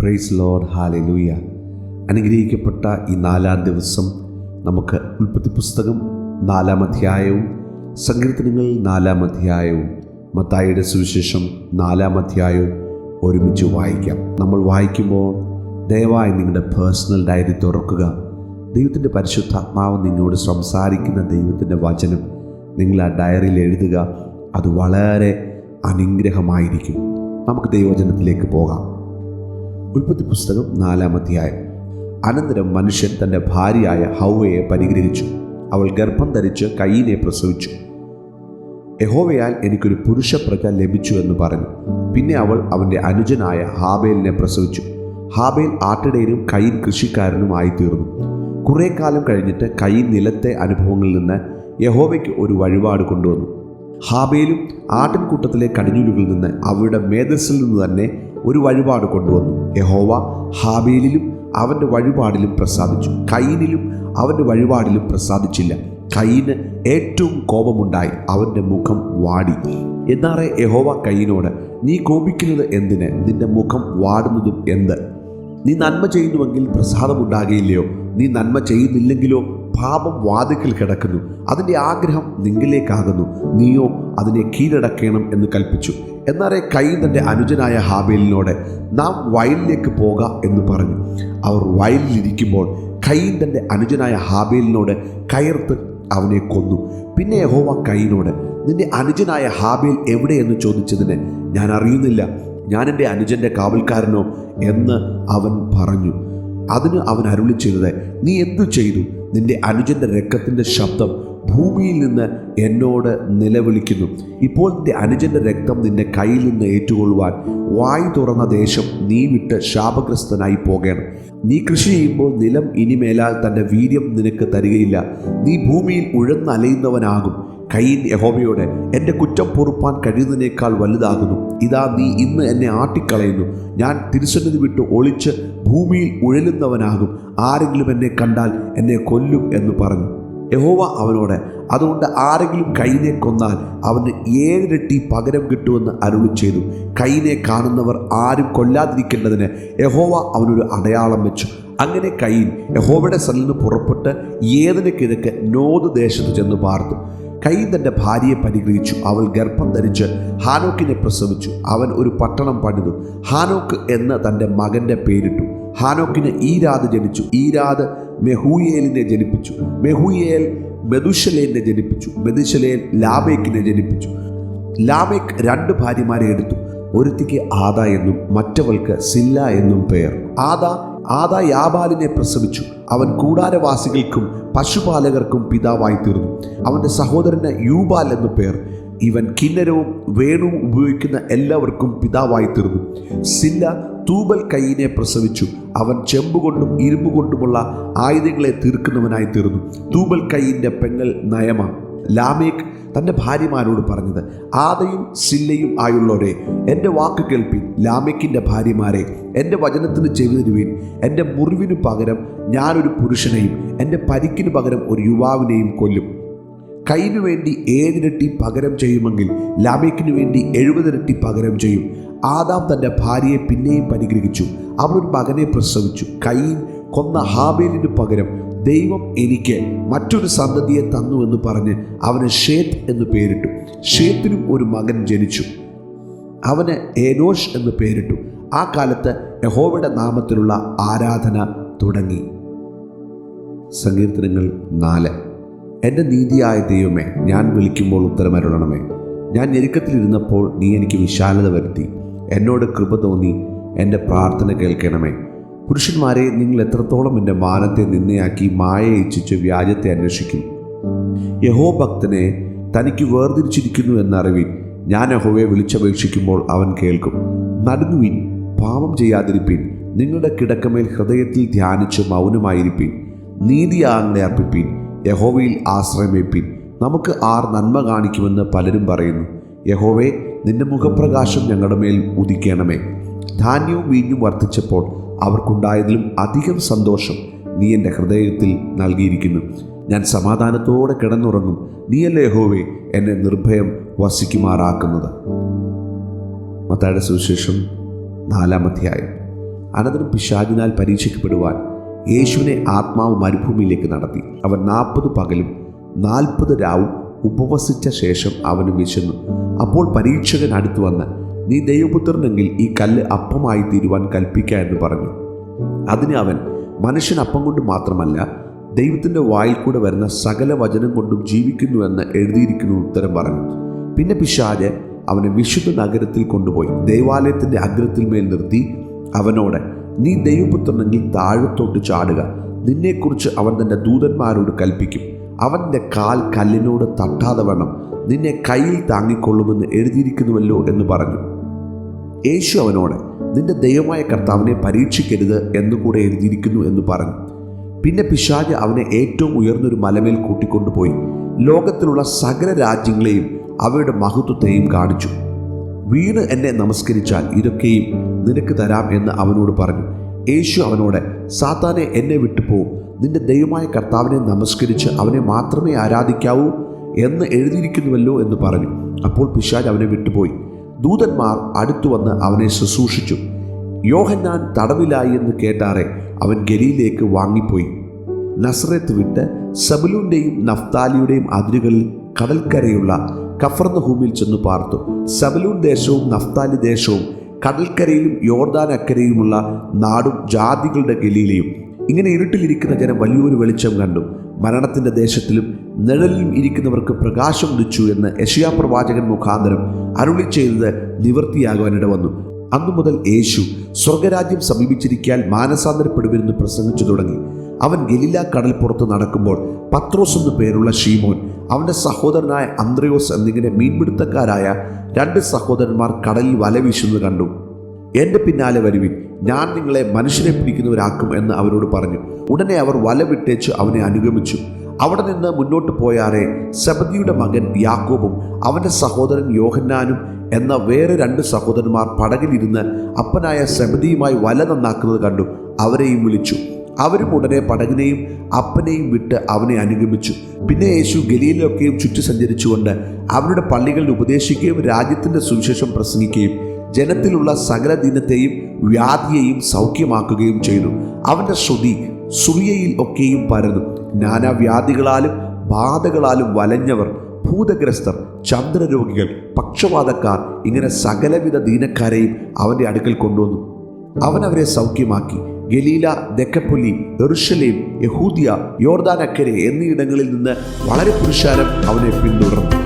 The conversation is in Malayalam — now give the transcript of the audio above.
പ്രൈസ് ലോഡ് ഹാലലൂയ അനുഗ്രഹിക്കപ്പെട്ട ഈ നാലാം ദിവസം നമുക്ക് ഉൽപ്പത്തി പുസ്തകം നാലാം അധ്യായവും സങ്കീർത്തനങ്ങൾ നാലാം അധ്യായവും മത്തായിയുടെ സുവിശേഷം നാലാം അധ്യായവും ഒരുമിച്ച് വായിക്കാം. നമ്മൾ വായിക്കുമ്പോൾ ദയവായി നിങ്ങളുടെ പേഴ്സണൽ ഡയറി തുറക്കുക. ദൈവത്തിന്റെ പരിശുദ്ധാത്മാവ് നിന്നോട് സംസാരിക്കുന്ന ദൈവത്തിന്റെ വചനം നിങ്ങൾ ആ ഡയറിയിൽ എഴുതുക. അത് വളരെ അനുഗ്രഹമായിരിക്കും. നമുക്ക് ദൈവവചനത്തിലേക്ക് പോകാം. ഉൽപ്പത്തി പുസ്തകം നാലാം അധ്യായം. അനന്തരം മനുഷ്യൻ തന്റെ ഭാര്യയായ ഹൗവയെ പരിഗ്രഹിച്ചു. അവൾ ഗർഭം ധരിച്ച് കയ്യിനെ പ്രസവിച്ചു. യഹോവയാൽ എനിക്കൊരു പുരുഷ പ്രജ ലഭിച്ചു എന്ന് പറഞ്ഞു. പിന്നെ അവൾ അവന്റെ അനുജനായ ഹാബേലിനെ പ്രസവിച്ചു. ഹാബേൽ ആട്ടിടയിലും കയ്യിൻ കൃഷിക്കാരനുമായി തീർന്നു കുറേ കാലം കഴിഞ്ഞിട്ട് കൈ നിലത്തെ അനുഭവങ്ങളിൽ നിന്ന് യഹോവയ്ക്ക് ഒരു വഴിപാട് കൊണ്ടുവന്നു. ഹാബേലും ആട്ടിൻകൂട്ടത്തിലെ കടിഞ്ഞൂലുകളിൽ നിന്ന് അവയുടെ മേധസ്സിൽ നിന്ന് തന്നെ ഒരു വഴിപാട് കൊണ്ടുവന്നു. യഹോവ ഹാബേലിലും അവന്റെ വഴിപാടിലും പ്രസാദിച്ചു. കൈനിലും അവന്റെ വഴിപാടിലും പ്രസാദിച്ചില്ല. കൈന് ഏറ്റവും കോപമുണ്ടായി. അവന്റെ മുഖം വാടി. എന്നാറെ യഹോവ കൈനോട് നീ കോപിക്കുന്നത് എന്തിന്? നിന്റെ മുഖം വാടുന്നതും എന്ത്? നീ നന്മ ചെയ്യുന്നുവെങ്കിൽ പ്രസാദമുണ്ടാകുകയില്ലയോ നീ നന്മ ചെയ്യുന്നില്ലെങ്കിലോ? പാപം വാതിക്കൽ കിടക്കുന്നു. അതിന്റെ ആഗ്രഹം നിങ്ങളിലേക്കാകുന്നു നീയോ അതിനെ കീഴടക്കണം എന്ന് കൽപ്പിച്ചു. എന്നാറെ കൈ തന്റെ അനുജനായ ഹാബേലിനോട് നാം വയലിലേക്ക് പോക എന്ന് പറഞ്ഞു. അവർ വയലിലിരിക്കുമ്പോൾ കൈൻ തന്റെ അനുജനായ ഹാബേലിനോട് കയർത്ത് അവനെ കൊന്നു. പിന്നെ യഹോവ കൈനോട് നിന്റെ അനുജനായ ഹാബേൽ എവിടെയെന്ന് ചോദിച്ചതിന് ഞാൻ അറിയുന്നില്ല. ഞാൻ എന്റെ അനുജന്റെ കാവൽക്കാരനോ എന്ന് അവൻ പറഞ്ഞു. അതിന് അവൻ അരുളി നീ എന്തു ചെയ്തു? നിന്റെ അനുജന്റെ രക്തത്തിന്റെ ശബ്ദം ഭൂമിയിൽ നിന്ന് എന്നോട് നിലവിളിക്കുന്നു. ഇപ്പോൾ നിന്റെ അനുജന്റെ രക്തം നിന്റെ കയ്യിൽ നിന്ന് ഏറ്റുകൊള്ളുവാൻ വായു തുറന്ന ദേശം നീ വിട്ട് ശാപഗ്രസ്തനായി പോകണം. നീ കൃഷി ചെയ്യുമ്പോൾ നിലം ഇനിമേലാൽ തന്റെ വീര്യം നിനക്ക് തരികയില്ല. നീ ഭൂമിയിൽ ഉഴന്നലയുന്നവനാകും കയ്യിൽ യഹോവയോട് എന്റെ കുറ്റം പൊറുപ്പാൻ കഴിയുന്നതിനേക്കാൾ വലുതാകുന്നു. ഇതാ നീ ഇന്ന് എന്നെ ആട്ടിക്കളയുന്നു. ഞാൻ തിരുസന്നിധി വിട്ട് ഒളിച്ച് ഭൂമിയിൽ ഉഴലുന്നവനാകും. ആരെങ്കിലും എന്നെ കണ്ടാൽ എന്നെ കൊല്ലും എന്ന് പറഞ്ഞു. യഹോവ അവനോട് അതുകൊണ്ട് ആരെങ്കിലും കൈനെ കൊന്നാൽ അവന് ഏഴിരട്ടി പകരം കിട്ടുമെന്ന് അരുളി ചെയ്തു. കൈനെ കാണുന്നവർ ആരും കൊല്ലാതിരിക്കേണ്ടതിന് യഹോവ അവനൊരു അടയാളം വെച്ചു. അങ്ങനെ കൈൻ യഹോവയുടെ സ്ഥലത്ത് പുറപ്പെട്ട് ഏതിന് കിഴക്ക് നോത് ദേശത്ത് ചെന്ന് പാർത്തു. കൈൻ തന്റെ ഭാര്യയെ പരിഗ്രഹിച്ചു. അവൾ ഗർഭം ധരിച്ച് ഹാനോക്കിനെ പ്രസവിച്ചു. അവൻ ഒരു പട്ടണം പണിതു. ഹാനോക്ക് എന്ന് തന്റെ മകന്റെ പേരിട്ടു. ഹാനോക്കിന് ഈരാദ് ജനിച്ചു. ഈരാദ് മെഹൂയേലിനെ ജനിപ്പിച്ചു. മെഹൂയേൽ മെതുശലേനെ ജനിപ്പിച്ചു. മെതുശലേൽ ലാബേക്കിനെ ജനിപ്പിച്ചു. ലാബേക്ക് രണ്ട് ഭാര്യമാരെ എടുത്തു. ഒരുത്തിക്ക് ആദ എന്നും മറ്റവൾക്ക് സില്ല എന്നും പേർ. ആദ ആദ യാബാലിനെ പ്രസവിച്ചു. അവൻ കൂടാരവാസികൾക്കും പശുപാലകർക്കും പിതാവായി തീർന്നു അവന്റെ സഹോദരന് യൂബാൽ എന്നു പേർ. ഇവൻ കിന്നരവും വേണുവും ഉപയോഗിക്കുന്ന എല്ലാവർക്കും പിതാവായി തീർന്നു സില്ല തൂബൽ കൈയിനെ പ്രസവിച്ചു. അവൻ ചെമ്പുകൊണ്ടും ഇരുമ്പുകൊണ്ടുമുള്ള ആയുധങ്ങളെ തീർക്കുന്നവനായി തീർന്നു തൂബൽ കൈയിന്റെ പെങ്ങൾ നയമ. ലാമേക്ക് തന്റെ ഭാര്യമാരോട് പറഞ്ഞത് ആദയും സില്ലയും ആയുള്ളവരെ എന്റെ വാക്ക് കേൾപ്പിൻ ലാമേക്കിന്റെ ഭാര്യമാരെ. എന്റെ വചനത്തിന് ചെവി തരുവീൻ എന്റെ മുറിവിനു പകരം ഞാനൊരു പുരുഷനെയും എന്റെ പരിക്കിനു പകരം ഒരു യുവാവിനെയും കൊല്ലും. കൈനു വേണ്ടി ഏഴിരട്ടി പകരം ചെയ്യുമെങ്കിൽ ലാമേക്കിനു വേണ്ടി എഴുപതിരട്ടി പകരം ചെയ്യും. ആദാം തന്റെ ഭാര്യയെ പിന്നെയും പരിഗ്രഹിച്ചു. അവർ ഒരു മകനെ പ്രസവിച്ചു. കൈൻ കൊന്ന ഹാബേലിന് പകരം ദൈവം എനിക്ക് മറ്റൊരു സന്തതിയെ തന്നു എന്ന് പറഞ്ഞ് അവന് ഷേത്ത് എന്ന് പേരിട്ടു. ഷേത്തിനും ഒരു മകൻ ജനിച്ചു. അവന് ഏനോഷ് എന്ന് പേരിട്ടു. ആ കാലത്ത് യഹോവയുടെ നാമത്തിലുള്ള ആരാധന തുടങ്ങി. സങ്കീർത്തനങ്ങൾ നാല്. എന്റെ നീതിയായ ദൈവമേ ഞാൻ വിളിക്കുമ്പോൾ ഉത്തരമരുളണമേ ഞാൻ ഞെരുക്കത്തിലിരുന്നപ്പോൾ നീ എനിക്ക് വിശാലത വരുത്തി. എന്നോട് കൃപ തോന്നി. എന്റെ പ്രാർത്ഥന കേൾക്കണമേ. പുരുഷന്മാരെ നിങ്ങൾ എത്രത്തോളം എന്റെ മാനത്തെ നിന്നയാക്കി മായയെ ഇച്ഛിച്ച് വ്യാജത്തെ അന്വേഷിക്കും? യഹോ ഭക്തനെ തനിക്ക് വേർതിരിച്ചിരിക്കുന്നു എന്നറിവിൻ ഞാൻ യഹോവയെ വിളിച്ചപേക്ഷിക്കുമ്പോൾ അവൻ കേൾക്കും. നടുങ്ങുവിൻ പാപം ചെയ്യാതിരിപ്പിൻ. നിങ്ങളുടെ കിടക്കമേൽ ഹൃദയത്തിൽ ധ്യാനിച്ച് മൗനമായിരിപ്പിൻ. നീതിയാങ്ങളെ അർപ്പിപ്പിൻ. യഹോവയിൽ ആശ്രയമേപ്പിൻ നമുക്ക് ആർ നന്മ കാണിക്കുമെന്ന് പലരും പറയുന്നു. യഹോവേ നിന്റെ മുഖപ്രകാശം ഞങ്ങളുടെ മേൽ ഉദിക്കണമേ. ധാന്യവും വീഞ്ഞും വർദ്ധിച്ചപ്പോൾ അവർക്കുണ്ടായതിലും അധികം സന്തോഷം നീ എന്റെ ഹൃദയത്തിൽ നൽകിയിരിക്കുന്നു. ഞാൻ സമാധാനത്തോടെ കിടന്നുറങ്ങും. നീയല്ലേ ഹോവേ എന്നെ നിർഭയം വസിക്കുമാറാക്കുന്നത്? മത്തായുടെ സുവിശേഷം നാലാം അധ്യായം. അനന്തരം പിശാചിനാൽ പരീക്ഷിക്കപ്പെടുവാൻ യേശുവിനെ ആത്മാവ് മരുഭൂമിയിലേക്ക് നടത്തി. അവൻ നാൽപ്പത് പകലും നാൽപ്പത് രാവും ഉപവസിച്ച ശേഷം അവന് വിശന്നു. അപ്പോൾ പരീക്ഷകൻ അടുത്തു വന്ന് നീ ദൈവപുത്രനെങ്കിൽ ഈ കല്ല് അപ്പമായി തീരുവാൻ കൽപ്പിക്ക എന്ന് പറഞ്ഞു. അതിന് അവൻ മനുഷ്യൻ അപ്പം കൊണ്ട് മാത്രമല്ല ദൈവത്തിന്റെ വായിൽ കൂടെ വരുന്ന സകല വചനം കൊണ്ടും ജീവിക്കുന്നുവെന്ന് എഴുതിയിരിക്കുന്നു ഉത്തരം പറഞ്ഞു. പിന്നെ പിശാജ് അവനെ വിശുദ്ധ നഗരത്തിൽ കൊണ്ടുപോയി ദേവാലയത്തിന്റെ അഗ്രത്തിൽ മേൽ നിർത്തി. അവനോട് നീ ദൈവപുത്രനെങ്കിൽ താഴത്തോട്ട് ചാടുക. നിന്നെക്കുറിച്ച് അവൻ തന്റെ ദൂതന്മാരോട് കൽപ്പിക്കും. അവന്റെ കാൽ കല്ലിനോട് തട്ടാതെ വേണം നിന്നെ കയ്യിൽ താങ്ങിക്കൊള്ളുമെന്ന് എഴുതിയിരിക്കുന്നുവല്ലോ എന്ന് പറഞ്ഞു. യേശു അവനോട് നിന്റെ ദൈവമായ കർത്താവിനെ പരീക്ഷിക്കരുത് എന്നുകൂടെ എഴുതിയിരിക്കുന്നു എന്ന് പറഞ്ഞു. പിന്നെ പിശാജ് അവനെ ഏറ്റവും ഉയർന്നൊരു മലമേൽ കൂട്ടിക്കൊണ്ടുപോയി. ലോകത്തിലുള്ള സകല രാജ്യങ്ങളെയും അവയുടെ മഹത്വത്തെയും കാണിച്ചു. വീണ് എന്നെ നമസ്കരിച്ചാൽ ഇതൊക്കെയും നിനക്ക് തരാം എന്ന് അവനോട് പറഞ്ഞു. യേശു അവനോട് സാത്താനെ എന്നെ വിട്ടുപോകും നിന്റെ ദൈവമായ കർത്താവിനെ നമസ്കരിച്ച് അവനെ മാത്രമേ ആരാധിക്കാവൂ എന്ന് എഴുതിയിരിക്കുന്നുവല്ലോ എന്ന് പറഞ്ഞു. അപ്പോൾ പിശാജ് അവനെ വിട്ടുപോയി. ദൂതന്മാർ അടുത്തു വന്ന് അവനെ ശുശ്രൂഷിച്ചു. യോഹന്നാൻ തടവിലായി എന്ന് കേട്ടാറെ അവൻ ഗലിയിലേക്ക് വാങ്ങിപ്പോയി. നസ്രത്ത് വിട്ട് സബലൂന്റെയും നഫ്താലിയുടെയും അതിരുകളിൽ കടൽക്കരയുള്ള കഫർന്നഹൂമിൽ ചെന്ന് പാർത്തു. സബലൂൺ ദേശവും നഫ്താലി ദേശവും കടൽക്കരയിലും യോർദാൻ നാടും ജാതികളുടെ ഗലിയിലെയും ഇങ്ങനെ ഇരുട്ടിലിരിക്കുന്ന ജനം വലിയൊരു വെളിച്ചം കണ്ടു. മരണത്തിന്റെ ദേശത്തിലും നിഴലിലും ഇരിക്കുന്നവർക്ക് പ്രകാശം ഉദിച്ചു എന്ന് യശയാ പ്രവാചകൻ മുഖാന്തരം അരുളി ചെയ്തത് നിവൃത്തിയാകുവാനിട വന്നു. അന്നു മുതൽ യേശു സ്വർഗരാജ്യം സമീപിച്ചിരിക്കാൻ മാനസാന്തരപ്പെടുമെന്ന് പ്രസംഗിച്ചു തുടങ്ങി. അവൻ ഗലീല കടൽപ്പുറത്ത് നടക്കുമ്പോൾ പത്രോസ് എന്നു പേരുള്ള ഷീമോൻ അവന്റെ സഹോദരനായ അന്ത്രയോസ് എന്നിങ്ങനെ മീൻപിടുത്തക്കാരായ രണ്ട് സഹോദരന്മാർ കടലിൽ വല വീശുന്നത് കണ്ടു. എന്റെ പിന്നാലെ വരുവിൻ ഞാൻ നിങ്ങളെ മനുഷ്യരെ പിടിക്കുന്നവരാക്കും എന്ന് അവരോട് പറഞ്ഞു. ഉടനെ അവർ വല വിട്ടേച്ച് അവനെ അനുഗമിച്ചു. അവിടെ നിന്ന് മുന്നോട്ട് പോയാറെ സബദിയുടെ മകൻ യാക്കോബും അവന്റെ സഹോദരൻ യോഹന്നാനും എന്ന വേറെ രണ്ട് സഹോദരന്മാർ പടകിലിരുന്ന് അപ്പനായ സബദിയുമായി വല നന്നാക്കുന്നത് കണ്ടു. അവരെയും വിളിച്ചു. അവരും ഉടനെ പടകിനെയും അപ്പനെയും വിട്ട് അവനെ അനുഗമിച്ചു. പിന്നെ യേശു ഗലിയിലൊക്കെയും ചുറ്റി സഞ്ചരിച്ചുകൊണ്ട് അവരുടെ പള്ളികളിൽ ഉപദേശിക്കുകയും രാജ്യത്തിന്റെ സുവിശേഷം പ്രസംഗിക്കുകയും ജനത്തിലുള്ള സകല ദിനത്തെയും വ്യാധിയെയും സൗഖ്യമാക്കുകയും ചെയ്തു. അവന്റെ ശ്രുതി സുറിയയിൽ ഒക്കെയും പരന്നു. നാനാവ്യാധികളാലും ബാധകളാലും വലഞ്ഞവർ ഭൂതഗ്രസ്തർ ചന്ദ്രരോഗികൾ പക്ഷപാതക്കാർ ഇങ്ങനെ സകലവിധ ദീനക്കാരെയും അവന്റെ അടുക്കൽ കൊണ്ടുവന്നു. അവൻ അവരെ സൗഖ്യമാക്കി. ഗലീല ദക്കപ്പുലി എറുഷലേം യഹൂദിയ യോർദാനക്കരെ എന്നീയിടങ്ങളിൽ നിന്ന് വളരെ പുരുഷാരം അവനെ പിന്തുടർന്നു.